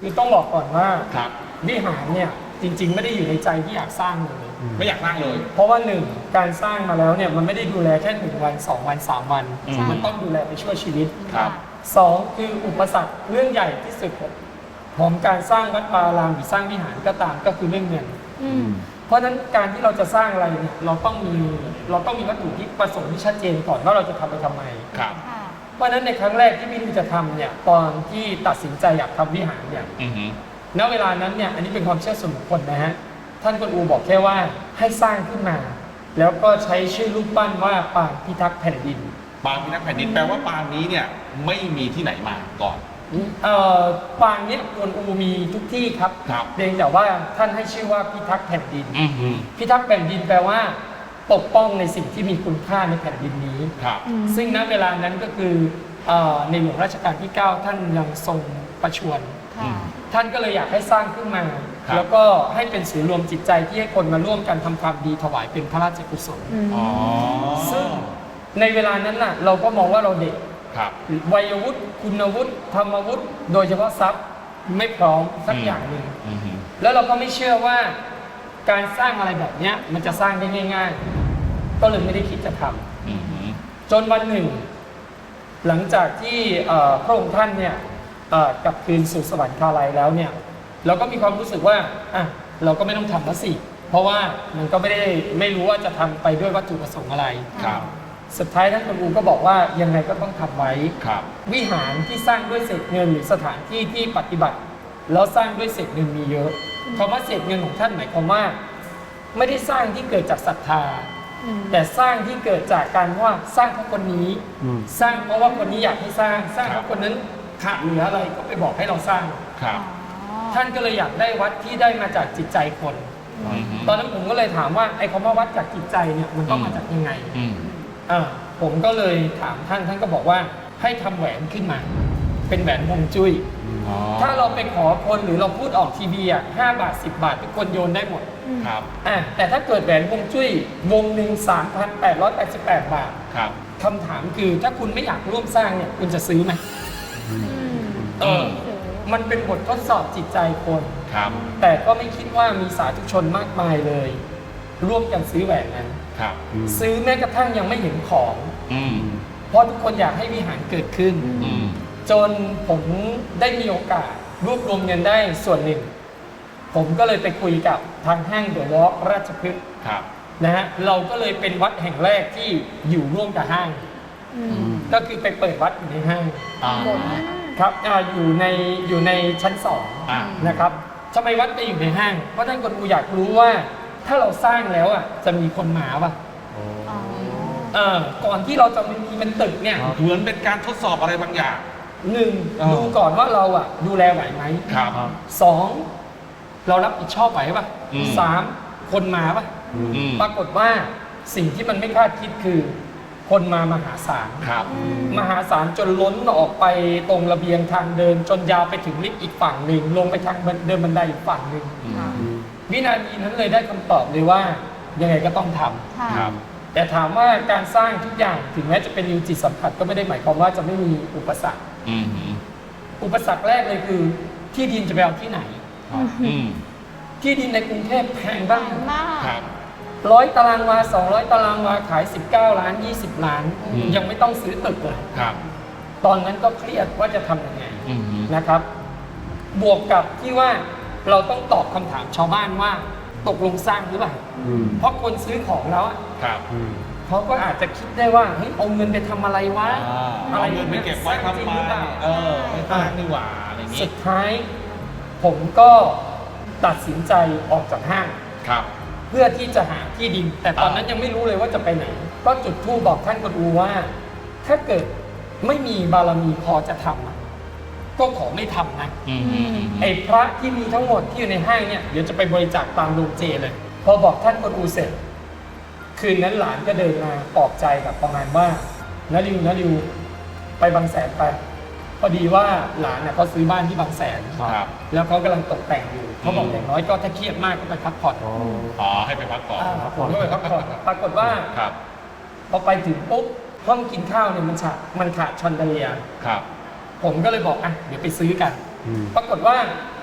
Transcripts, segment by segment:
คือต้องบอกก่อนว่าครับวิหารเนี่ยจริง ๆ ไม่ได้อยู่ในใจที่อยากสร้างเลย ไม่อยากนั่งเลย เพราะว่าหนึ่งการสร้างมาแล้วเนี่ยมันไม่ได้ดูแลแค่หนึ่งวันสองวันสามวันใช่มันต้องดูแลไปชั่วชีวิตครับ สองคืออุปสรรคเรื่องใหญ่ที่สุดของการสร้างวัดวาอารามหรือสร้างวิหารก็ตามก็คือเรื่องเงิน อืม เพราะฉะนั้นการที่เราจะสร้างอะไรเนี่ยเราต้องมีเราต้องมีวัตถุที่ประสงค์ที่ชัดเจนก่อนว่าเราจะทำไปทำไม ครับ ค่ะ เพราะฉะนั้นในครั้งแรกที่พี่ดูจะทำเนี่ยตอนที่ตัดสินใจอยากทำวิหารเนี่ยอือหือณเวลานั้นเนี่ยอันนี้เป็นความเชื่อส่วนบุคคลนะฮะท่านกวนอูบอกแค่ว่าให้สร้างขึ้นมา แล้วก็ใช้ชื่อรูปปั้นว่าปางพิทักษ์แผ่นดินปางพิทักษ์แผ่นดินแปลว่าปางนี้เนี่ยไม่มีที่ไหนมาก่อน เอ่อปางเนี้ยกวนอูมีทุกที่ครับครับ เพียงแต่ว่าท่านให้ชื่อว่าพิทักษ์แผ่นดิน อือหือพิทักษ์แผ่นดินแปลว่า ปกป้องในสิ่งที่มีคุณค่าในแผ่นดินนี้ ครับอืมซึ่งณเวลานั้นก็คือเอ่อในหลวงรัชกาลที่ 9 ท่านยังทรงประชวร ค่ะ ท่านก็เลยอยากให้สร้างขึ้นมา ครับ แล้วก็ให้เป็นศูนย์รวมจิตใจที่ให้คนมาร่วมกันทำความดีถวายเป็นพระราชกุศลอืมอ๋อซึ่งในเวลานั้นน่ะเราก็มองว่าเราเด็ก ครับ วัยวุฒิคุณวุฒิธรรมวุฒิโดยเฉพาะทรัพย์ไม่พร้อมสักอืมอย่างหนึ่งอือหือแล้วเราก็ไม่เชื่อว่า การสร้างอะไรแบบเนี้ยมันจะสร้างได้ง่าย ๆ ก็เลยไม่ได้คิดจะทำ อือหือจนวันหนึ่ง หลังจากที่เอ่อพระองค์ท่านเนี่ยเอ่อกลับคืนสู่สวรรคาลัยแล้วเนี่ย เราก็มีความรู้สึกว่าอะเราก็ไม่ต้องทำแล้วสิ เพราะว่ามันก็ไม่ได้ไม่รู้ว่าจะทำไปด้วยวัตถุประสงค์อะไร ครับสุดท้ายท่านคุณอูก็บอกว่ายังไงก็ต้องทำไว้ ครับ วิหารที่สร้างด้วยเศษเงินหรือสถานที่ที่ปฏิบัติ แล้วสร้างด้วยเศษเงินมีเยอะ คำว่าเศษเงินของท่านหมายความว่า ไม่ได้สร้างที่เกิดจากศรัทธาอืมแต่สร้างที่เกิดจากการว่าสร้างเพราะคนนี้สร้างเพราะว่าคนนี้อยากให้สร้าง สร้างเพราะคนนั้นขาดเหลืออะไรก็ไปบอกให้เราสร้าง ครับอ๋อท่านก็เลยอยากได้วัดที่ได้มาจากจิตใจคนอือหือตอนนั้นผมก็เลยถามว่าไอ้คำว่าวัดจากจิตใจเนี่ยมันต้องมาจากยังไง อืม อ่าผมก็เลยถามท่านท่านก็บอกว่าให้ทำแหวนขึ้นมา เป็นแหวนฮวงจุ้ย อ๋อ ถ้าเราไปขอคนหรือเราพูดออกทีวีอะห้าบาทสิบาททุกคนโยนได้หมดอืมครับอะแต่ถ้าเกิดแหวนฮวงจุ้ยวงหนึ่งสามพันแปดร้อยแปดสิบแปดบาทครับ คำถามคือถ้าคุณไม่อยากร่วมสร้างเนี่ยคุณจะซื้อไหมอืมเออถือมันเป็นบททดสอบจิตใจคน ครับ แต่ก็ไม่คิดว่ามีสาธุชนมากมายเลย ร่วมกันซื้อแหวนนั้น ครับ ซื้อแม้กระทั่งยังไม่เห็นของ อืม เพราะทุกคนอยากให้วิหารเกิดขึ้น อืม จนผมได้มีโอกาสรวบรวมเงินได้ส่วนหนึ่ง ผมก็เลยไปคุยกับทางห้างเดอะวอล์กราชพฤกษ์ครับ นะฮะเราก็เลยเป็นวัดแห่งแรกที่อยู่ร่วมกับห้าง อืมก็คือไปเปิดวัดอยู่ในห้างอ่าบนครับอาอยู่ในอยู่ในชั้นสองอ่านะครับทำไมวัดไปอยู่ในห้าง เพราะท่านกวนอูอยากรู้ว่า ถ้าเราสร้างแล้วอะจะมีคนมาป่ะอ๋อ เออก่อนที่เราจะมีเป็นตึกเนี่ย เหมือนเป็นการทดสอบอะไรบางอย่าง หนึ่งอ๋อ ดูก่อนว่าเราอะ ดูแลไหวไหมครับ สองเรารับผิดชอบไหวป่ะอืม สามคนมาป่ะ อืมปรากฏว่าสิ่งที่มันไม่คาดคิดคือ คนมามหาศาล ครับ มหาศาลจนล้นออกไปตรงระเบียงทางเดิน จนยาวไปถึงลิฟต์อีกฝั่งหนึ่ง ลงไปทางเดินบันไดอีกฝั่งหนึ่งค่ะ วินาทีนั้นเลยได้คำตอบเลยว่า ยังไงก็ต้องทำค่ะครับ แต่ถามว่าการสร้างทุกอย่างถึงแม้จะเป็นนิวจิตสัมผัสก็ไม่ได้หมายความว่าจะไม่มีอุปสรรค อืมอุปสรรคแรกเลยคือที่ดินจะไปเอาที่ไหน อืมที่ดินในกรุงเทพแพงแพบ้างงมาก ครับ ร้อยตารางวา 200 ตารางวาขาย 19 ล้าน 20 ล้าน อืม ยังไม่ต้องซื้อตึกเลยครับตอนนั้นก็เครียดว่าจะทำยังไงอืมนะครับ บวกกับที่ว่าเราต้องตอบคำถามชาวบ้านว่าตกลงสร้างหรือเปล่าเพราะคนซื้อของแล้วอะครับ เขาก็อาจจะคิดได้ว่าเฮ้ยเอาเงินไปทำอะไรวะอ่าอะไรเอาเงินไปเก็บไว้ทำไมเออไม่สร้างนี่หว่าอะไรอย่างสุงี้ดท้าย ผมก็ตัดสินใจออกจากห้างครับ เพื่อที่จะหาที่ดิน แต่ตอนนั้นยังไม่รู้เลยว่าจะไปไหน ก็จุดธูปบอกท่านกวนอูว่า ถ้าเกิดไม่มีบารมีพอจะทำอะก็ขอไม่ทำนะอืมไอ้พระที่มีทั้งหมดที่อยู่ในห้างเนี่ยเดี๋ยวจะไปบริจาคตามโรงเจเลย พอบอกท่านกวนอูเสร็จ คืนนั้นหลานก็เดินมาปลอบใจแบบประมาณว่านาริวนาริวไปบางแสนไป พอดีว่าหลานเนี่ยเขาซื้อบ้านที่บางแสน ครับ แล้วเขากำลังตกแต่งอยู่เขาบอกอย่างน้อยก็ถ้าเครียดมากก็ไปพักผ่อนอ๋อให้ไปพักก่อนอ่าผมก็ไปพักผ่อนปรากฏว่าครับพอไปถึงปุ๊บห้องกินข้าวเนี่ยมันขาดมันขาดชอนเดเลียครับ ผมก็เลยบอกอะเดี๋ยวไปซื้อกันอืมปรากฏว่า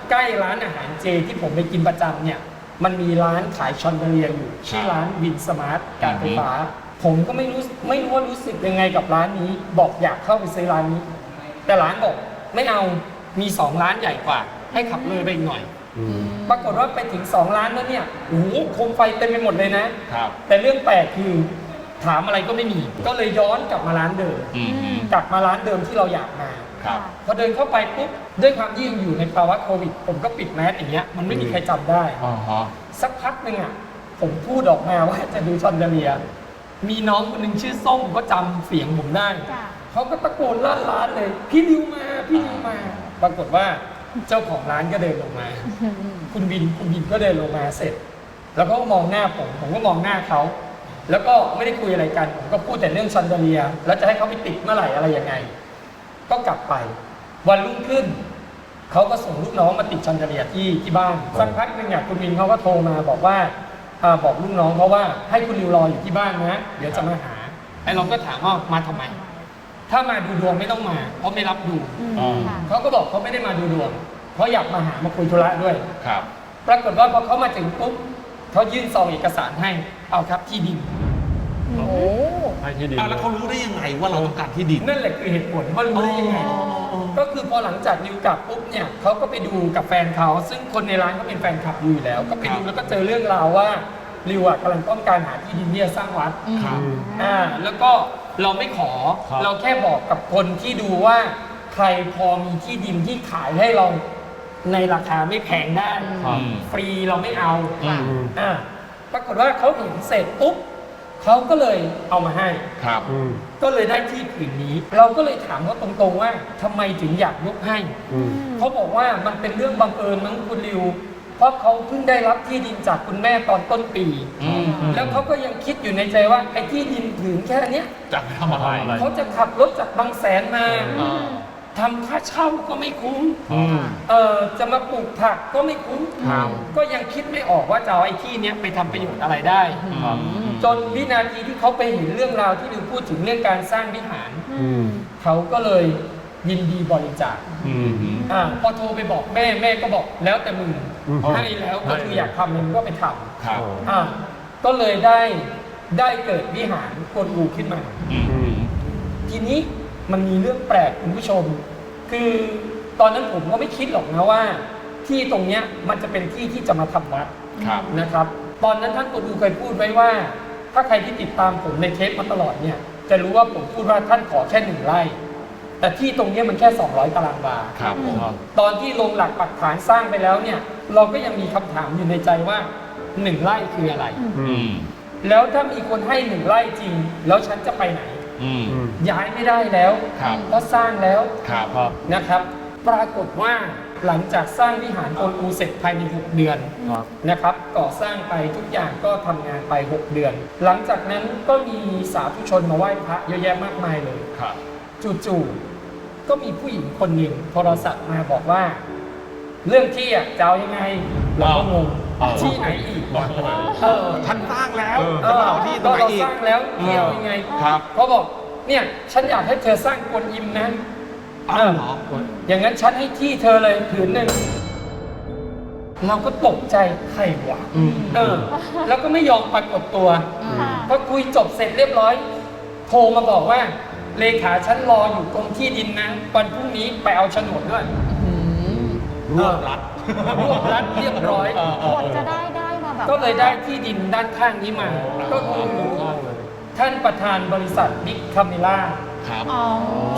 ใกล้ร้านอาหารเจที่ผมไปกินประจำเนี่ย มันมีร้านขายชอนเดอเลียอยู่ชื่อร้านวินสมาร์ทการไฟฟ้า ผมก็ไม่รู้ไม่รู้ว่ารู้สึกยังไงกับร้านนี้ บอกอยากเข้าไปซื้อร้านนี้ แต่ร้านบอกไม่เอามีสองร้านใหญ่กว่า ให้ขับเลยไปอีกหน่อยอืมปรากฏว่าไปถึงสองร้านแล้วเนี่ยโอ้โหโคมไฟเต็มไปหมดเลยนะครับแต่เรื่องแปลกคือ ถามอะไรก็ไม่มี ก็เลยย้อนกลับมาร้านเดิม อืมอืม กลับมาร้านเดิมที่เราอยากมา ครับ พอเดินเข้าไปปุ๊บด้วยความที่ยังอยู่ในภาวะโควิด ผมก็ปิดแมสอย่างเงี้ย มันไม่มีใครจำได้ อ๋อฮะสักพักหนึ่งอะ ผมพูดออกมาว่าจะดูชอนเดอเลีย มีน้องคนหนึ่งชื่อส้มก็จำเสียงผมได้ จ้ะ เขาก็ตะโกนลั่นร้านเลย พี่ดิวมา พี่ดิวมา ปรากฏว่าเจ้าของร้านก็เดินลงมา คุณบินคุณบินก็เดินลงมาเสร็จ แล้วก็มองหน้าผม ผมก็มองหน้าเขา แล้วก็ไม่ได้คุยอะไรกันผมก็พูดแต่เรื่องชันเดอเลีย แล้วจะให้เขาไปติดเมื่อไหร่อะไรยังไง ก็กลับไป วันรุ่งขึ้นเขาก็ส่งลูกน้องมาติดชันเดอเลียที่ที่บ้านสักพักหนึ่งอะคุณบินเขาก็โทรมาบอกว่าอ่าบอกลูกน้องเขาว่าให้คุณริวรออยู่ที่บ้านนะ เดี๋ยวจะมาหาไอ้เราก็ถามว่ามาทำไม ถ้ามาดูดวงไม่ต้องมา เพราะไม่รับดู อืมอ่าค่ะ เขาก็บอกเขาไม่ได้มาดูดวงเขาอยากมาหามาคุยธุระด้วย ครับ ปรากฏว่าพอเขามาถึงปุ๊บ เขายื่นซองเอกสารให้ เอาครับที่ดิน โอ้ให้ที่ดิน อะแล้วเขารู้ได้ยังไงว่าเราต้องการที่ดิน นั่นแหละคือเหตุผลว่ารู้ได้ยังไงก็คือพอหลังจากนิวกลับปุ๊บเนี่ยเขาก็ไปดูกับแฟนเขาซึ่งคนในร้านก็เป็นแฟนคลับริวอยู่แล้ว ก็ไปดูครับแล้วก็เจอเรื่องราวว่าริวอะกำลังต้องการหาที่ดินที่จะสร้างวัด ครับ อ่าแล้วก็เราไม่ขอครับ เราแค่บอกกับคนที่ดูว่า ใครพอมีที่ดินที่ขายให้เรา ในราคาไม่แพงได้ครับฟรีเราไม่เอาอืมอืม อ่าปรากฏว่าเขาเห็นเสร็จปุ๊บเขาก็เลยเอามาให้ ครับ อืมก็เลยได้ที่ผืนนี้ เราก็เลยถามเขาตรงๆว่าทำไมถึงอยากยกให้ อืม เขาบอกว่ามันเป็นเรื่องบังเอิญมั้งคุณริว เพราะเขาเพิ่งได้รับที่ดินจากคุณแม่ตอนต้นปี อืมแล้วเขาก็ยังคิดอยู่ในใจว่าไอ้ที่ดินผืนแค่เนี้ยจะไปทำอะไรทำอะไรเขาจะขับรถจากบางแสนมา อ่า ทำค่าเช่าก็ไม่คุ้ม อืม เออจะมาปลูกผักก็ไม่คุ้ม ครับ ก็ยังคิดไม่ออกว่าจะเอาไอ้ที่เนี้ยไปทำประโยชน์อะไรได้ ครับ จนวินาทีที่เขาไปเห็นเรื่องราวที่ดิวพูดถึงเรื่องการสร้างวิหาร อืมเขาก็เลยยินดีบริจาคอืม อ่าพอโทรไปบอกแม่แม่ก็บอกแล้วแต่มึงอืม ให้แล้วก็คืออยากทำมึงก็ไปทครับำอ่าก็เลยได้ได้เกิดวิหารกวนอูขึ้นมา อืมอืมทีนี้ มันมีเรื่องแปลกคุณผู้ชม คือตอนนั้นผมก็ไม่คิดหรอกนะว่า ที่ตรงเนี้ยมันจะเป็นที่ที่จะมาทำวัดครับ นะครับ ตอนนั้นท่านกวนอูเคยพูดไว้ว่า ถ้าใครที่ติดตามผมในเทปมาตลอดเนี่ย จะรู้ว่าผมพูดว่าท่านขอแค่หนึ่งไร่ แต่ที่ตรงเนี้ยมันแค่ 200 ตารางวา ครับผมครับตอนที่ลงหลักปักฐานสร้างไปแล้วเนี่ย เราก็ยังมีคำถามอยู่ในใจว่าหนึ่งไร่คืออะไร อือืมมแล้วถ้ามีคนให้หนึ่งไร่จริง แล้วฉันจะไปไหน อืมอืม ย้ายไม่ได้แล้วครับ เพราะสร้างแล้วครับครับ นะครับ ปรากฏว่าหลังจากสร้างวิหารโกนอูเสร็จภายใน 6 เดือนครับ นะครับก่อสร้างไปทุกอย่างก็ทำงานไป 6 เดือน หลังจากนั้นก็มีสาธุชนมาไหว้พระเยอะแยะมากมายเลย ครับ จู่ๆ ก็มีผู้หญิงคนหนึ่งโทรศัพท์มาบอกว่า เรื่องที่อะจะเอายังไงเราก็งงอ้าว ที่ไหนอีกบอกเออท่านสร้างแล้วเออจะมาเอาที่ตรงไหนเราอีสกร้างแล้วที่เอายังไงครับเขาบอกเนี่ยฉันอยากให้เธอสร้างกวนอิมนะอ้าวเหรออย่างนั้นฉันให้ที่เธอเลยผืนหนึ่งเราก็ตกใจใครวะอืมเออ แล้วก็ไม่ยอมปรากฏตัวค่ะพอคุยจบเสร็จเรียบร้อย โทรมาบอกว่า เลขาฉันรออยู่กรมที่ดินนะ วันพรุ่งนี้ไปเอาโฉนดด้วยรวบรัด รวบรัดเรียบร้อยกดจะได้ได้มาแบบก็เลยได้ที่ดินด้านข้างนี้มา ก็คือข้างเลยท่านประธานบริษัทบิ๊กคาเมล่าครับ อ๋อ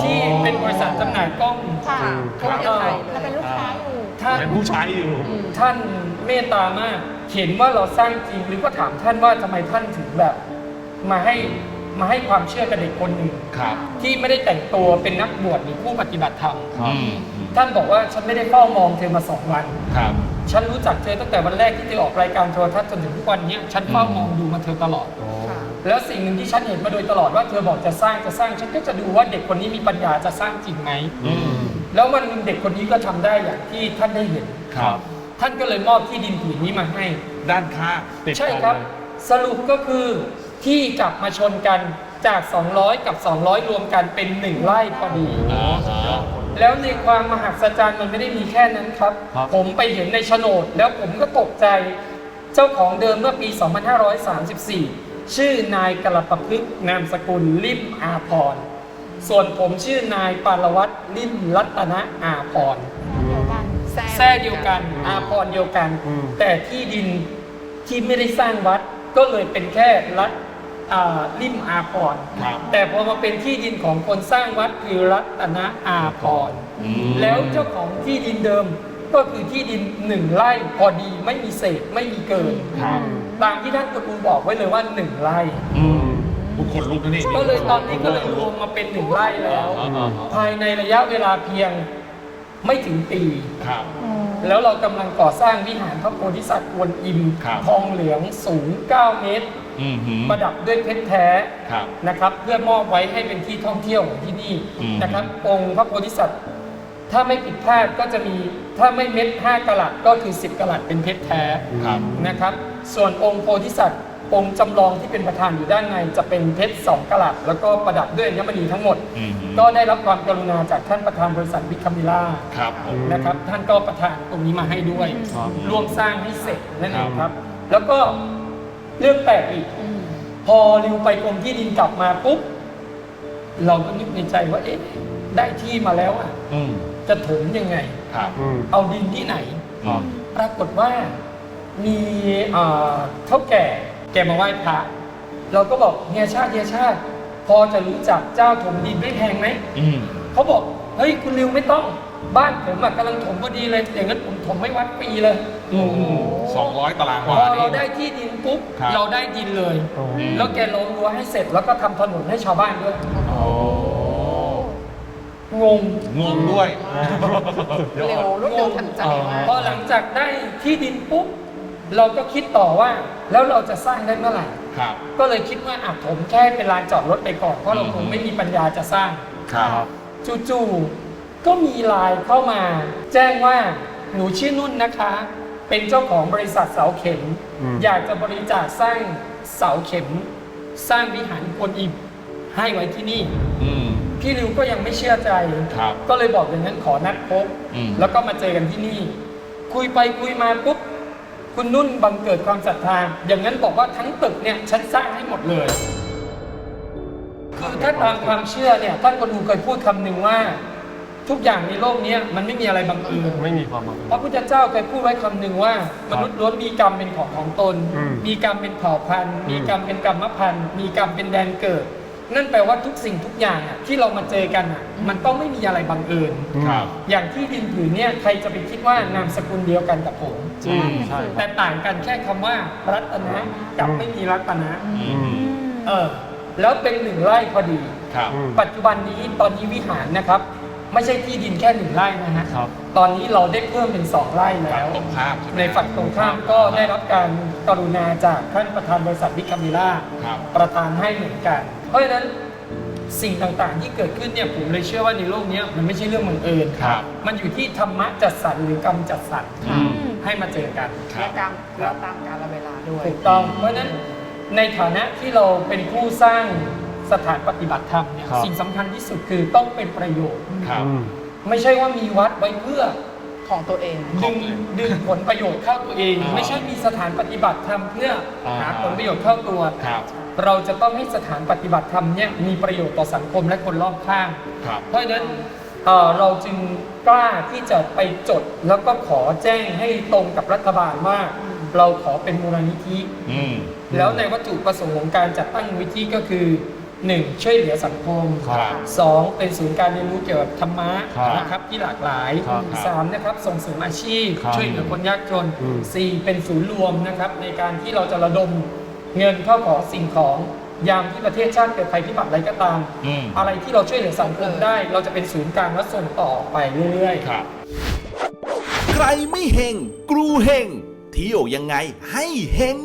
ที่เป็นบริษัทจำหน่ายกล้อง ค่ะครับเราเป็นลูกค้าอยู่ท่านเป็นผู้ใช้อยู่ ท่านเมตตามาก เห็นว่าเราสร้างจริงหรือก็ถามท่านว่าทำไมท่านถึงแบบ มาให้ มาให้ความเชื่อกับเด็กคนหนึ่งครับที่ไม่ได้แต่งตัวเป็นนักบวชหรือผู้ปฏิบัติธรรมครับอืมท่านบอกว่าฉันไม่ได้เฝ้ามองเธอมาสองวัน ครับ ฉันรู้จักเธอตั้งแต่วันแรกที่เธอออกรายการโทรทัศน์จนถึงทุกวันเนี้ยฉันเฝ้ามองดูมาเธอตลอดโอ้แล้วสิ่งหนึ่งที่ฉันเห็นมาโดยตลอดว่าเธอบอกจะสร้างจะสร้างฉันก็จะดูว่าเด็กคนนี้มีปัญญาจะสร้างจริงไหมอืมแล้ววันหนึ่งเด็กคนนี้ก็ทำได้อย่างที่ท่านได้เห็น ครับ ท่านก็เลยมอบที่ดินผืนนี้มาให้ ด้านข้างติดใช่กันครับเลยสรุปก็คือ ที่กลับมาชนกันจาก 200 กับ 200 รวมกันเป็น 1ไร่พอดีอ๋อ แล้วในความมหัศจรรย์มันไม่ได้มีแค่นั้นครับ ครับ ผมไปเห็นในโฉนด แล้วผมก็ตกใจ เจ้าของเดิมเมื่อปี 2534 ชื่อนายกระปพฤกษ์นามสกุลลิมอาพรส่วนผมชื่อนายปารวัตรลิมรัตนะอาพรเดียวกันแท้เดียวกันอาพรเดียวกัน อืม แต่ที่ดินที่ไม่ได้สร้างวัดก็เลยเป็นแค่รัฐ อ่าริมอาพรครับ แต่พอมาเป็นที่ดินของคนสร้างวัดคือรัตนอาพรอืมแล้วเจ้าของที่ดินเดิมก็คือที่ดินหนึ่งไร่พอดีไม่มีเศษไม่มีเกิน ครับตามที่ท่านกรุณบอกไว้เลยว่าหนึ่งไร่ อืมบุคคลลุกนะนี่ก็เลยตอนนี้ก็เลยรวมมาเป็นหนึ่งไร่แล้ว อ่าอ่าภายในระยะเวลาเพียงไม่ถึงปี ครับอืมแล้วเรากำลังก่อสร้างวิหารพระโพธิสัตว์กวนอิมครับ ทองเหลืองสูง 9 เมตร อืมหืมประดับด้วยเพชรแท้ ครับ นะครับเพื่อมอบไว้ให้เป็นที่ท่องเที่ยวของที่นี่อืม นะครับ องค์พระโพธิสัตว์ ถ้าไม่ผิดพลาดก็จะมีถ้าไม่เม็ด5กะลัดก็คือ 10กะลัดเป็นเพชรแท้ครับ นะครับ ส่วนองค์โพธิสัตว์ องค์จำลองที่เป็นประธานอยู่ด้านในจะเป็นเพชร2กะลัดแล้วก็ประดับด้วยอัญมณีทั้งหมด อืมหืมก็ได้รับความกรุณาจากท่านประธานบริษัทวิคามิล่า ครับผม นะครับท่านก็ประทานตรงนี้มาให้ด้วย ครับร่วมสร้างให้เสร็จนั่นเองคครัรับบแล้วก็ เรื่องแปลกอีกอืมพอริวไปกรมที่ดินกลับมาปุ๊บ เราก็นึกในใจว่า เอ๊ะ ได้ที่มาแล้วอะอืมจะถมยังไง ครับอืม เอาดินที่ไหน อืม ปรากฏว่ามีเอ่อเท่าแก่แกมาไหว้พระเราก็บอกเฮียชาติเฮียชาติ พอจะรู้จักเจ้าถมดินไม่แพงไหม อืม เขาบอก เฮ้ย คุณริวไม่ต้อง บ้านผมอะกำลังถมพอดีเลย อย่างนั้นผมถมไม่วัดปีเลย อืมสองร้อยตารางพวาอเรานี่ได้ที่ดินปุ๊บครับ เราได้ดินเลย โอ้แล้วแกล้อมรั้วให้เสร็จแล้วก็ทำถนนให้ชาวบ้านด้วยโอ้งง งงด้วยเร็วรวดเร็วทันใจมาก พอหลังจากได้ที่ดินปุ๊บ เราก็คิดต่อว่า แล้วเราจะสร้างได้เมื่อไหร่ ครับ ก็เลยคิดว่าอาจผมแค่เป็นลานจอดรถไปก่อน เพราะเราอืมคงไม่มีปัญญาจะสร้าง ครับ จู่ๆก็มีไลน์เข้ามา แจ้งว่าหนูชื่อนุ่นนะคะ เป็นเจ้าของบริษัทเสาเข็ม อืม อยากจะบริจาคสร้างเสาเข็ม สร้างวิหารกวนอิมให้ไว้ที่นี่ อืม พี่ริวก็ยังไม่เชื่อใจ ครับก็เลยบอกอย่างนั้นขอนัดพบ อืม แล้วก็มาเจอกันที่นี่ คุยไปคุยมาปุ๊บ คุณนุ่นบังเกิดความศรัทธา อย่างนั้นบอกว่าทั้งตึกเนี่ยฉันสร้างให้หมดเลย คือถ้าตามความเชื่อเนี่ยท่านก็ดูเคยพูดคำหนึ่งว่า ทุกอย่างในโลกเนี้ยมันไม่มีอะไรบังเอิญไม่มีความบังเอิญพระพุทธเจ้าเคยพูดไว้คำหนึ่งว่ามนุษย์ล้วนมีกรรมเป็นของของตนอืมมีกรรมเป็นเผ่าพันธุ์ มีกรรมเป็นกรรมพันธุ์ มีกรรมเป็นแดนเกิด นั่นแปลว่าทุกสิ่งทุกอย่างอะที่เรามาเจอกันอะมันต้องไม่มีอะไรบังเอิญครับอย่างที่ดินผืนเนี่ยใครจะไปคิดว่านามสกุลเดียวกันกับผมจริงใช่แต่ต่างกันแค่คำว่ารัตนะกับไม่มีรัตนะอืมเออแล้วเป็นหนึ่งไร่พอดีครับอืมปัจจุบันนี้ตอนนี้วิหารนะครับ ไม่ใช่ที่ดินแค่หนึ่งไร่นะฮะครับ ตอนนี้เราได้เพิ่มเป็นสองไร่ฝั่แล้งวตรงข้ามใช่ไหมในฝั่งตรงข้ามก็ได้รับการกรุณาจากท่านประธานบริษัทวิคามิล่า ครับ ประธานให้เหมือนกัน เพราะฉะนั้นสิ่งต่างๆ ที่เกิดขึ้นเนี่ยผมเลยเชื่อว่าในโลกเนี้ยมันไม่ใช่เรื่องบังเอิญครับ มันอยู่ที่ธรรมะจัดสรรหรือกรรมจัดสรรอืม ให้มาเจอกัน ครัและบกรรมเราตามกาลเวลาด้วย ถูกต้อง เพราะฉะนั้นในฐานะที่เราเป็นผู้สร้าง สถานปฏิบัติธรรมเนี่ยครับสิ่งสำคัญที่สุดคือต้องเป็นประโยชน์ ครับอืมไม่ใช่ว่ามีวัดไว้เพื่อของตัวเอง ดึงดึงผลประโยชน์เข้าตัวเอง อ่าไม่ใช่มีสถานปฏิบัติธรรมเพื่ออา หาผลประโยชน์เข้าตัว ครับ เราจะต้องให้สถานปฏิบัติธรรมเนี่ยมีประโยชน์ต่อสังคมและคนรอบข้าง ครับ เพราะฉะนั้นเอ่อเราจึงกล้าที่จะไปจดแล้วก็ขอแจ้งให้ตรงกับรัฐบาลว่าเราขอเป็นมูลนิธิ อืม แล้วในวัตถุประสงค์ของการจัดตั้งมูลนิธิก็คือ 1. ช่วยเหลือสังคมครับ 2. เป็นศูนย์การเรียนรู้เกี่ยวกับธรรมะครับนะครับที่หลากหลายครับ 3. นะครับส่งเสริมอาชีพ ครับช่วยเหลือคนยากจนอืม 4. เป็นศูนย์รวมนะครับในการที่เราจะระดมเงินเข้าของสิ่งของยามที่ประเทศชาติเกิดภัยพิบัติอะไรก็ตาม อืม อะไรที่เราช่วยเหลือสังคมได้ เราจะเป็นศูนย์กลางและส่งต่อไปเรื่อยๆ ครับ ใครไม่เฮงกรูเฮงเที่ยวยังไงให้เฮง